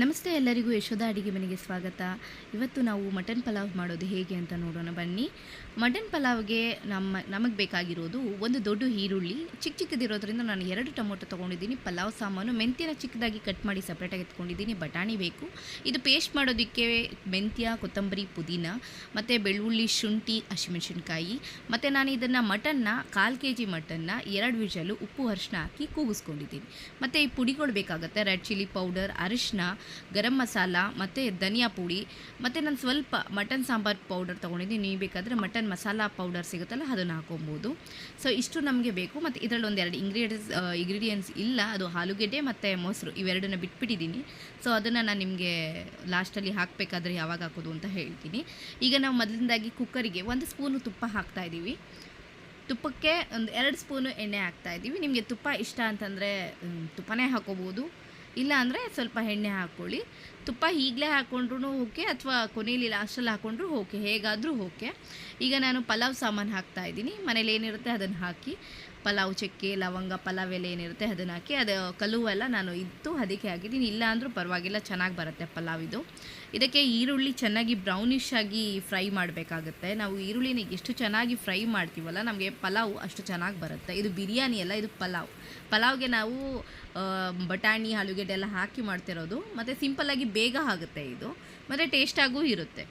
ನಮಸ್ತೆ ಎಲ್ಲರಿಗೂ, ಯಶೋಧ ಅಡಿಗೆ ಮನೆಗೆ ಸ್ವಾಗತ. ಇವತ್ತು ನಾವು ಮಟನ್ ಪಲಾವ್ ಮಾಡೋದು ಹೇಗೆ ಅಂತ ನೋಡೋಣ, ಬನ್ನಿ. ಮಟನ್ ಪಲಾವ್ಗೆ ನಮ್ಮ, ನಮಗೆ ಬೇಕಾಗಿರೋದು ಒಂದು ದೊಡ್ಡ ಈರುಳ್ಳಿ. ಚಿಕ್ಕ ಚಿಕ್ಕದಿರೋದ್ರಿಂದ ನಾನು ಎರಡು ಟೊಮೊಟೊ ತೊಗೊಂಡಿದ್ದೀನಿ, ಪಲಾವ್ ಸಾಮಾನು. ಮೆಂತ್ಯನ ಚಿಕ್ಕದಾಗಿ ಕಟ್ ಮಾಡಿ ಸಪ್ರೇಟಾಗಿ ಎತ್ಕೊಂಡಿದ್ದೀನಿ, ಬಟಾಣಿ ಬೇಕು. ಇದು ಪೇಸ್ಟ್ ಮಾಡೋದಕ್ಕೆ ಮೆಂತ್ಯ, ಕೊತ್ತಂಬರಿ, ಪುದೀನ, ಮತ್ತು ಬೆಳ್ಳುಳ್ಳಿ, ಶುಂಠಿ, ಹಸಿಮೆಣಸಿನ್ಕಾಯಿ, ಮತ್ತು ನಾನು ಇದನ್ನು ಮಟನ್ನ, ಕಾಲು ಕೆ ಜಿ ಮಟನ್ನ ಎರಡು ವಿಷಲು ಉಪ್ಪು ಅರಿಶಿನ ಹಾಕಿ ಕೂಗಿಸ್ಕೊಂಡಿದ್ದೀನಿ. ಮತ್ತು ಈ ಪುಡಿಗಳು ಬೇಕಾಗುತ್ತೆ, ರೆಡ್ ಚಿಲ್ಲಿ ಪೌಡರ್ ಅರಿಶಿನ ಗರಂ ಮಸಾಲ ಮತ್ತು ಧನಿಯಾ ಪುಡಿ ಮತ್ತು ನಾನು ಸ್ವಲ್ಪ ಮಟನ್ ಸಾಂಬಾರ್ ಪೌಡರ್ ತೊಗೊಂಡಿದ್ದೀನಿ. ನೀವು ಬೇಕಾದರೆ ಮಟನ್ ಮಸಾಲ ಪೌಡರ್ ಸಿಗುತ್ತಲ್ಲ ಅದನ್ನು ಹಾಕೊಬೋದು. ಸೊ ಇಷ್ಟು ನಮಗೆ ಬೇಕು. ಮತ್ತು ಇದರಲ್ಲಿ ಒಂದೆರಡು ಇಂಗ್ರೀಡಿಯನ್ಸ್ ಇಂಗ್ರೀಡಿಯೆಂಟ್ಸ್ ಇಲ್ಲ. ಅದು ಆಲೂಗೆಡ್ಡೆ ಮತ್ತು ಮೊಸರು ಇವೆರಡನ್ನ ಬಿಟ್ಬಿಟ್ಟಿದ್ದೀನಿ. ಸೊ ಅದನ್ನು ನಾನು ನಿಮಗೆ ಲಾಸ್ಟಲ್ಲಿ ಹಾಕಬೇಕಾದ್ರೆ ಯಾವಾಗ ಹಾಕೋದು ಅಂತ ಹೇಳ್ತೀನಿ. ಈಗ ನಾವು ಮೊದಲಿಂದಾಗಿ ಕುಕ್ಕರಿಗೆ ಒಂದು ಸ್ಪೂನು ತುಪ್ಪ ಹಾಕ್ತಾ ಇದ್ದೀವಿ ತುಪ್ಪಕ್ಕೆ ಒಂದು ಎರಡು ಸ್ಪೂನು ಎಣ್ಣೆ ಹಾಕ್ತಾ ಇದ್ದೀವಿ ನಿಮಗೆ ತುಪ್ಪ ಇಷ್ಟ ಅಂತಂದರೆ ತುಪ್ಪನೇ ಹಾಕೋಬೋದು. ಇಲ್ಲ ಅಂದರೆ ಸ್ವಲ್ಪ ಎಣ್ಣೆ ಹಾಕ್ಕೊಳ್ಳಿ ತುಪ್ಪ ಈಗಲೇ ಹಾಕ್ಕೊಂಡ್ರೂ ಓಕೆ ಅಥವಾ ಕೊನೆಯಲ್ಲಿ ಲಾಸ್ಟಲ್ಲಿ ಹಾಕ್ಕೊಂಡ್ರೂ ಓಕೆ, ಹೇಗಾದರೂ ಓಕೆ. ಈಗ ನಾನು ಪಲಾವ್ ಸಾಮಾನು ಹಾಕ್ತಾ ಇದ್ದೀನಿ. ಮನೇಲಿ ಏನಿರುತ್ತೆ ಅದನ್ನು ಹಾಕಿ. ಪಲಾವ್ ಚಕ್ಕೆ, ಲವಂಗ, ಪಲಾವ್ ಎಲೆ ಏನಿರುತ್ತೆ ಅದನ್ನು ಹಾಕಿ ಅದು ಕಲುವೆಲ್ಲ ನಾನು ಇತ್ತು ಅದಕ್ಕೆ ಹಾಕಿದ್ದೀನಿ. ಇಲ್ಲ ಅಂದರೂ ಪರವಾಗಿಲ್ಲ, ಚೆನ್ನಾಗಿ ಬರುತ್ತೆ ಪಲಾವ್ ಇದು. ಇದಕ್ಕೆ ಈರುಳ್ಳಿ ಚೆನ್ನಾಗಿ ಬ್ರೌನಿಶ್ ಆಗಿ ಫ್ರೈ ಮಾಡಬೇಕಾಗುತ್ತೆ. ನಾವು ಈರುಳ್ಳಿನ ಎಷ್ಟು ಚೆನ್ನಾಗಿ ಫ್ರೈ ಮಾಡ್ತೀವಲ್ಲ, ನಮಗೆ ಪಲಾವ್ ಅಷ್ಟು ಚೆನ್ನಾಗಿ ಬರುತ್ತೆ. ಇದು ಬಿರಿಯಾನಿ ಅಲ್ಲ, ಇದು ಪಲಾವ್. ಪಲಾವ್ಗೆ ನಾವು ಬಟಾಣಿ, ಆಲೂಗೆಡ್ಡೆ ಎಲ್ಲ ಹಾಕಿ ಮಾಡ್ತಿರೋದು. ಮತ್ತು ಸಿಂಪಲ್ಲಾಗಿ ಬೇಗ ಆಗುತ್ತೆ ಇದು. ಮತ್ತು ಟೇಸ್ಟಾಗೂ ಇರುತ್ತೆ.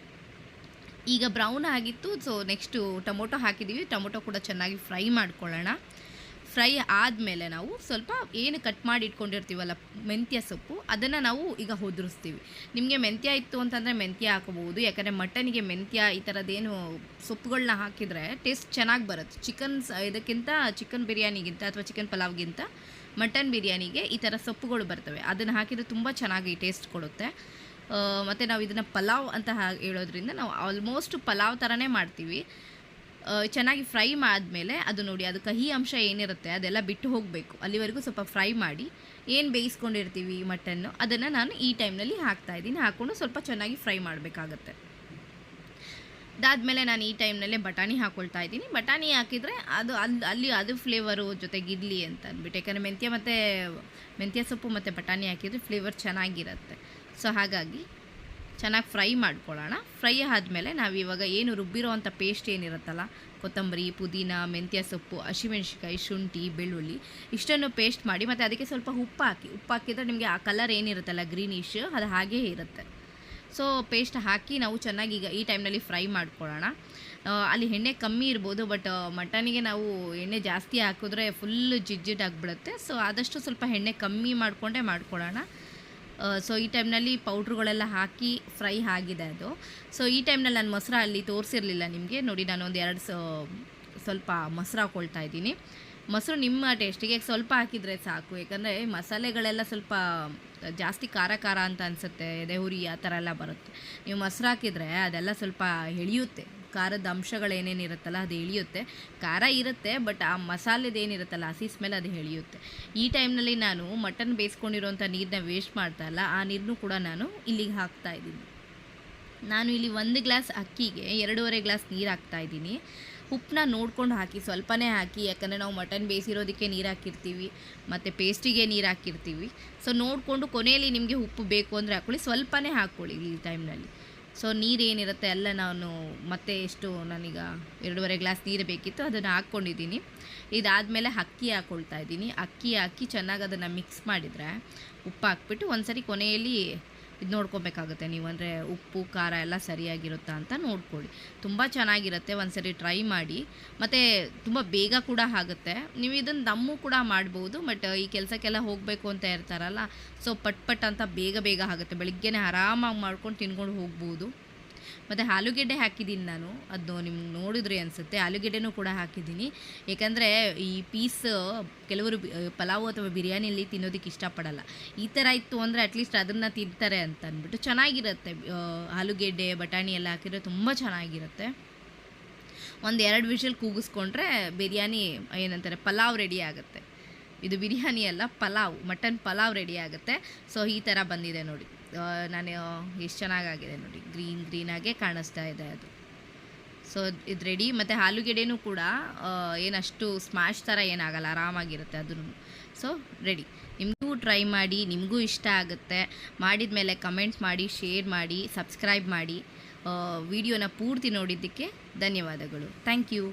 ಈಗ ಬ್ರೌನ್ ಆಗಿತ್ತು ಸೊ ನೆಕ್ಸ್ಟು ಟೊಮೊಟೊ ಹಾಕಿದ್ದೀವಿ ಟೊಮೊಟೊ ಕೂಡ ಚೆನ್ನಾಗಿ ಫ್ರೈ ಮಾಡ್ಕೊಳ್ಳೋಣ. ಫ್ರೈ ಆದಮೇಲೆ ನಾವು ಸ್ವಲ್ಪ ಏನು ಕಟ್ ಮಾಡಿ ಇಟ್ಕೊಂಡಿರ್ತೀವಲ್ಲ, ಮೆಂತ್ಯ ಸೊಪ್ಪು, ಅದನ್ನು ನಾವು ಈಗ ಹೊದ್ರಿಸ್ತೀವಿ ನಿಮಗೆ ಮೆಂತ್ಯ ಇತ್ತು ಅಂತಂದರೆ ಮೆಂತ್ಯ ಹಾಕೋಬೋದು, ಯಾಕಂದರೆ ಮಟನಿಗೆ ಮೆಂತ್ಯ ಈ ಥರದ್ದೇನು ಸೊಪ್ಪುಗಳನ್ನ ಹಾಕಿದರೆ ಟೇಸ್ಟ್ ಚೆನ್ನಾಗಿ ಬರುತ್ತೆ. ಚಿಕನ್ ಇದಕ್ಕಿಂತ ಚಿಕನ್ ಬಿರಿಯಾನಿಗಿಂತ ಅಥವಾ ಚಿಕನ್ ಪಲಾವ್ಗಿಂತ ಮಟನ್ ಬಿರಿಯಾನಿಗೆ ಈ ಥರ ಸೊಪ್ಪುಗಳು ಬರ್ತವೆ. ಅದನ್ನು ಹಾಕಿದರೆ ತುಂಬ ಚೆನ್ನಾಗಿ ಟೇಸ್ಟ್ ಕೊಡುತ್ತೆ. ಮತ್ತು ನಾವು ಇದನ್ನು ಪಲಾವ್ ಅಂತ ಹೇಳೋದ್ರಿಂದ ನಾವು ಆಲ್ಮೋಸ್ಟ್ ಪಲಾವ್ ಥರನೇ ಮಾಡ್ತೀವಿ. ಚೆನ್ನಾಗಿ ಫ್ರೈ ಆದಮೇಲೆ ಅದು ನೋಡಿ, ಅದು ಕಹಿ ಅಂಶ ಏನಿರುತ್ತೆ ಅದೆಲ್ಲ ಬಿಟ್ಟು ಹೋಗಬೇಕು. ಅಲ್ಲಿವರೆಗೂ ಸ್ವಲ್ಪ ಫ್ರೈ ಮಾಡಿ, ಏನು ಬೇಯಿಸ್ಕೊಂಡಿರ್ತೀವಿ ಮಟನ್ನು, ಅದನ್ನು ನಾನು ಈ ಟೈಮ್ನಲ್ಲಿ ಹಾಕ್ತಾ ಇದ್ದೀನಿ. ಹಾಕ್ಕೊಂಡು ಸ್ವಲ್ಪ ಚೆನ್ನಾಗಿ ಫ್ರೈ ಮಾಡಬೇಕಾಗತ್ತೆ. ಅದಾದಮೇಲೆ ನಾನು ಈ ಟೈಮ್ನಲ್ಲೇ ಬಟಾಣಿ ಹಾಕ್ಕೊಳ್ತಾ ಇದ್ದೀನಿ. ಬಟಾಣಿ ಹಾಕಿದರೆ ಅದು ಅಲ್ಲಿ ಅಲ್ಲಿ ಅದು ಫ್ಲೇವರು ಜೊತೆಗಿರಲಿ ಅಂತ ಅಂದ್ಬಿಟ್ಟು, ಯಾಕಂದರೆ ಮೆಂತ್ಯ ಮತ್ತು, ಮೆಂತ್ಯ ಸೊಪ್ಪು ಮತ್ತು ಬಟಾಣಿ ಹಾಕಿದರೆ ಫ್ಲೇವರ್ ಚೆನ್ನಾಗಿರುತ್ತೆ. ಸೊ ಹಾಗಾಗಿ ಚೆನ್ನಾಗಿ ಫ್ರೈ ಮಾಡ್ಕೊಳ್ಳೋಣ. ಫ್ರೈ ಆದಮೇಲೆ ನಾವು ಇವಾಗ ಏನು ರುಬ್ಬಿರೋ ಅಂಥ ಪೇಸ್ಟ್ ಏನಿರುತ್ತಲ್ಲ, ಕೊತ್ತಂಬರಿ, ಪುದೀನ, ಮೆಂತ್ಯ ಸೊಪ್ಪು ಹಸಿಮೆಣ್ಸಿಕಾಯಿ ಶುಂಠಿ, ಬೆಳ್ಳುಳ್ಳಿ, ಇಷ್ಟನ್ನು ಪೇಸ್ಟ್ ಮಾಡಿ ಮತ್ತು ಅದಕ್ಕೆ ಸ್ವಲ್ಪ ಉಪ್ಪು ಹಾಕಿ. ಉಪ್ಪು ಹಾಕಿದರೆ ನಿಮಗೆ ಆ ಕಲರ್ ಏನಿರುತ್ತಲ್ಲ ಗ್ರೀನಿಶ್ ಅದು ಹಾಗೇ ಇರುತ್ತೆ. ಸೊ ಪೇಸ್ಟ್ ಹಾಕಿ ನಾವು ಚೆನ್ನಾಗಿ ಈಗ ಈ ಟೈಮ್ನಲ್ಲಿ ಫ್ರೈ ಮಾಡ್ಕೊಳ್ಳೋಣ. ಅಲ್ಲಿ ಎಣ್ಣೆ ಕಮ್ಮಿ ಇರ್ಬೋದು ಬಟ್ ಮಟನಿಗೆ ನಾವು ಎಣ್ಣೆ ಜಾಸ್ತಿ ಹಾಕಿದ್ರೆ ಫುಲ್ ಜಿಡ್ಜಿಡ್ ಆಗಿಬಿಡುತ್ತೆ. ಸೊ ಆದಷ್ಟು ಸ್ವಲ್ಪ ಎಣ್ಣೆ ಕಮ್ಮಿ ಮಾಡಿಕೊಂಡೇ ಮಾಡ್ಕೊಳ್ಳೋಣ. ಸೊ ಈ ಟೈಮ್ನಲ್ಲಿ ಪೌಡ್ರುಗಳೆಲ್ಲ ಹಾಕಿ ಫ್ರೈ ಆಗಿದೆ ಅದು. ಸೊ ಈ ಟೈಮ್ನಲ್ಲಿ ನಾನು ಮೊಸರು ಅಲ್ಲಿ ತೋರಿಸಿರಲಿಲ್ಲ ನಿಮಗೆ. ನೋಡಿ ನಾನು ಒಂದು ಎರಡು ಸ್ವಲ್ಪ ಮೊಸರು ಹಾಕೊಳ್ತಾ ಇದ್ದೀನಿ. ಮೊಸರು ನಿಮ್ಮ ಟೇಸ್ಟಿಗೆ ಸ್ವಲ್ಪ ಹಾಕಿದರೆ ಸಾಕು. ಯಾಕಂದರೆ ಮಸಾಲೆಗಳೆಲ್ಲ ಸ್ವಲ್ಪ ಜಾಸ್ತಿ ಖಾರ ಖಾರ ಅಂತ ಅನಿಸುತ್ತೆ. ಎದೆ ಹುರಿ ಆ ಥರ ಎಲ್ಲ ಬರುತ್ತೆ. ನೀವು ಮೊಸರು ಹಾಕಿದರೆ ಅದೆಲ್ಲ ಸ್ವಲ್ಪ ಎಳಿಯುತ್ತೆ. ಖಾರದ ಅಂಶಗಳು ಏನೇನಿರುತ್ತಲ್ಲ ಅದು ಎಳಿಯುತ್ತೆ ಖಾರ ಇರುತ್ತೆ, ಬಟ್ ಆ ಮಸಾಲೆದು ಏನಿರುತ್ತಲ್ಲ ಹಸಿ ಸ್ಮೆಲ್ ಅದು ಎಳಿಯುತ್ತೆ. ಈ ಟೈಮ್ನಲ್ಲಿ ನಾನು ಮಟನ್ ಬೇಯಿಸ್ಕೊಂಡಿರೋಂಥ ನೀರನ್ನ ವೇಸ್ಟ್ ಮಾಡ್ತಾ ಇಲ್ಲ. ಆ ನೀರನ್ನು ಕೂಡ ನಾನು ಇಲ್ಲಿಗೆ ಹಾಕ್ತಾ ಇದ್ದೀನಿ. ನಾನು ಇಲ್ಲಿ ಒಂದು ಗ್ಲಾಸ್ ಅಕ್ಕಿಗೆ ಎರಡೂವರೆ ಗ್ಲಾಸ್ ನೀರು ಹಾಕ್ತಾ ಇದ್ದೀನಿ. ಉಪ್ಪನ್ನ ನೋಡ್ಕೊಂಡು ಹಾಕಿ, ಸ್ವಲ್ಪನೇ ಹಾಕಿ, ಯಾಕಂದರೆ ನಾವು ಮಟನ್ ಬೇಯಿಸಿರೋದಕ್ಕೆ ನೀರು ಹಾಕಿರ್ತೀವಿ, ಮತ್ತು ಪೇಸ್ಟಿಗೆ ನೀರು ಹಾಕಿರ್ತೀವಿ. ಸೊ ನೋಡಿಕೊಂಡು ಕೊನೆಯಲ್ಲಿ ನಿಮಗೆ ಉಪ್ಪು ಬೇಕು ಅಂದರೆ ಹಾಕ್ಕೊಳ್ಳಿ ಸ್ವಲ್ಪನೇ ಹಾಕ್ಕೊಳ್ಳಿ ಈ ಟೈಮ್ನಲ್ಲಿ ಸೊ ನೀರು ಏನಿರುತ್ತೆ ಎಲ್ಲ ನಾನು ಮತ್ತೆ ಎಷ್ಟು ನಾನೀಗ ಎರಡೂವರೆ ಗ್ಲಾಸ್ ನೀರು ಬೇಕಿತ್ತು, ಅದನ್ನು ಹಾಕ್ಕೊಂಡಿದ್ದೀನಿ. ಇದಾದಮೇಲೆ ಅಕ್ಕಿ ಹಾಕ್ಕೊಳ್ತಾ ಇದ್ದೀನಿ. ಅಕ್ಕಿ ಹಾಕಿ ಚೆನ್ನಾಗಿ ಅದನ್ನು ಮಿಕ್ಸ್ ಮಾಡಿದರೆ ಉಪ್ಪು ಹಾಕ್ಬಿಟ್ಟು ಒಂದ್ಸರಿ ಕೊನೆಯಲ್ಲಿ ಇದು ನೋಡ್ಕೊಬೇಕಾಗುತ್ತೆ. ನೀವು ಅಂದರೆ ಉಪ್ಪು, ಖಾರ ಎಲ್ಲ ಸರಿಯಾಗಿರುತ್ತಾ ಅಂತ ನೋಡ್ಕೊಳ್ಳಿ. ತುಂಬ ಚೆನ್ನಾಗಿರುತ್ತೆ. ಒಂದ್ಸರಿ ಟ್ರೈ ಮಾಡಿ. ಮತ್ತು ತುಂಬ ಬೇಗ ಕೂಡ ಆಗುತ್ತೆ. ನೀವು ಇದನ್ನು ದಮ್ಮು ಕೂಡ ಮಾಡ್ಬೋದು. ಬಟ್ ಈ ಕೆಲಸಕ್ಕೆಲ್ಲ ಹೋಗಬೇಕು ಅಂತ ಇರ್ತಾರಲ್ಲ, ಸೊ ಪಟ್ ಪಟ್ ಅಂತ ಬೇಗ ಬೇಗ ಆಗುತ್ತೆ. ಬೆಳಿಗ್ಗೆನೇ ಆರಾಮಾಗಿ ಮಾಡ್ಕೊಂಡು ತಿನ್ಕೊಂಡು ಹೋಗ್ಬೋದು. ಮತ್ತು ಆಲೂಗೆಡ್ಡೆ ಹಾಕಿದ್ದೀನಿ ನಾನು. ಅದು ನಿಮ್ಗೆ ನೋಡಿದ್ರೆ ಅನಿಸುತ್ತೆ. ಆಲೂಗೆಡ್ಡೆನೂ ಕೂಡ ಹಾಕಿದ್ದೀನಿ. ಏಕೆಂದರೆ ಈ ಪೀಸ್ ಕೆಲವರು ಪಲಾವ್ ಅಥವಾ ಬಿರಿಯಾನಿಯಲ್ಲಿ ತಿನ್ನೋದಕ್ಕೆ ಇಷ್ಟಪಡಲ್ಲ. ಈ ಥರ ಇತ್ತು ಅಂದರೆ ಅಟ್ಲೀಸ್ಟ್ ಅದನ್ನು ತಿಂತಾರೆ ಅಂತ ಅಂದ್ಬಿಟ್ಟು ಚೆನ್ನಾಗಿರುತ್ತೆ. ಆಲೂಗೆಡ್ಡೆ, ಬಟಾಣಿ ಎಲ್ಲ ಹಾಕಿದ್ರೆ ತುಂಬ ಚೆನ್ನಾಗಿರುತ್ತೆ. ಒಂದು ಎರಡು ವಿಷಲ್ ಕೂಗಿಸ್ಕೊಂಡ್ರೆ ಬಿರಿಯಾನಿ, ಏನಂತಾರೆ, ಪಲಾವ್ ರೆಡಿ ಆಗುತ್ತೆ. ಇದು ಬಿರಿಯಾನಿ ಅಲ್ಲ, ಪಲಾವ್, ಮಟನ್ ಪಲಾವ್ ರೆಡಿ ಆಗುತ್ತೆ. ಸೊ ಈ ಥರ ಬಂದಿದೆ ನೋಡಿ. ನಾನು ಎಷ್ಟು ಚೆನ್ನಾಗಾಗಿದೆ ನೋಡಿ. ಗ್ರೀನ್ ಗ್ರೀನಾಗೆ ಕಾಣಿಸ್ತಾ ಇದೆ ಅದು. ಸೊ ಇದು ರೆಡಿ ಮತ್ತು ಆಲೂಗೆಡ್ಡೆನೂ ಕೂಡ ಏನಷ್ಟು ಸ್ಮ್ಯಾಶ್ ಥರ ಏನಾಗಲ್ಲ, ಆರಾಮಾಗಿರುತ್ತೆ ಅದನ್ನು ಸೊ ರೆಡಿ ನಿಮಗೂ ಟ್ರೈ ಮಾಡಿ, ನಿಮಗೂ ಇಷ್ಟ ಆಗುತ್ತೆ. ಮಾಡಿದ ಮೇಲೆ ಕಮೆಂಟ್ ಮಾಡಿ ಶೇರ್ ಮಾಡಿ ಸಬ್ಸ್ಕ್ರೈಬ್ ಮಾಡಿ. ವಿಡಿಯೋನ ಪೂರ್ತಿ ನೋಡಿದ್ದಕ್ಕೆ ಧನ್ಯವಾದಗಳು. Thank you